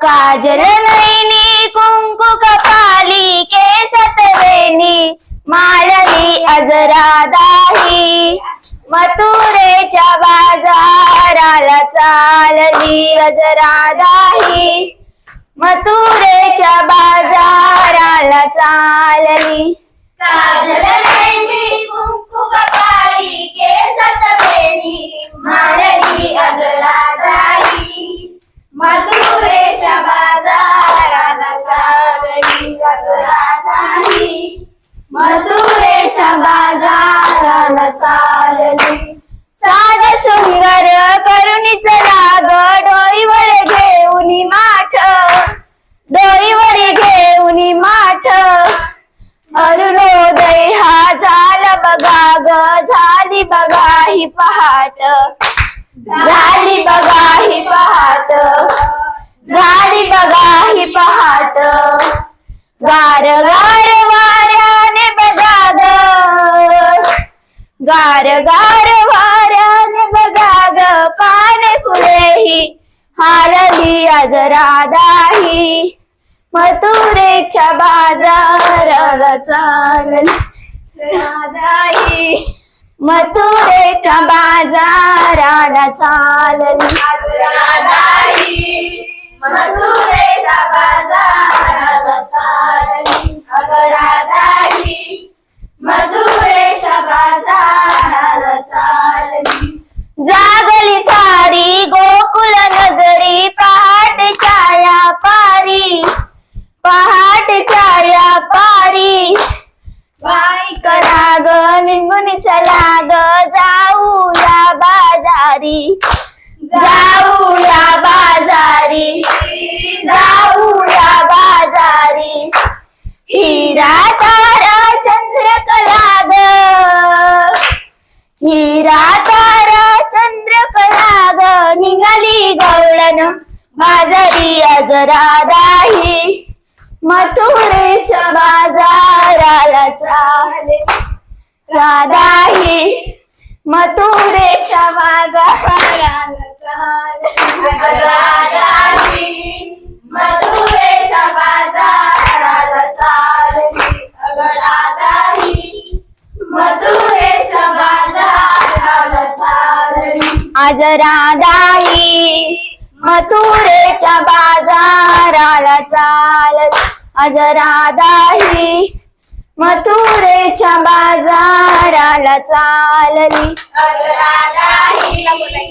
काजल नैनी कुंकू कपाली केसत वेणी माळली अजरा दाही मथुरेच्या बाजाराला चालली अजरा दाही मथुरेच्या बाजाराला चालली. काजल नैनी कुंकू कपाळी केसत वेणी माळली अजरा दाही मथुरेच्या बाजाराला चालली बाजाराला चालली. साध करुणीच राग डोईवर घेऊन माठ. डोईवर घेऊन माठ. अरुणोदय हा झाला बघा ग झाली बघा ही पहाट. झाली बघा ही पहाट. गार गार वाऱ्याने बघा ग पाने फुलेही. हारली अजरा दाही मथुरेच्या बाजाराला चालली राधाई मथुरेच्या बाजाराला चालली दाही मथुरेच्या बाजाराला चालली अगरादाही मथुरेच्या आम्ही चला ग जाऊया बाजारी. जाऊया बाजारी. जाऊया बाजारी. हिरा तारा चंद्रकला ग. हिरा तारा चंद्रकला ग. निघाली गवळण बाजारी अजरा दाही. मथुरेच्या बाजाराला राधा राधाही मथुरेच्या माझा राधा ही मथुरेच्या बाजाराला चालली मथुरेच्या बाजाराला चालली आज राधाही मथुरेच्या बाजाराला चालली. आज राधाही मथुरेच्या बाजार चालली. अगरादाही चालली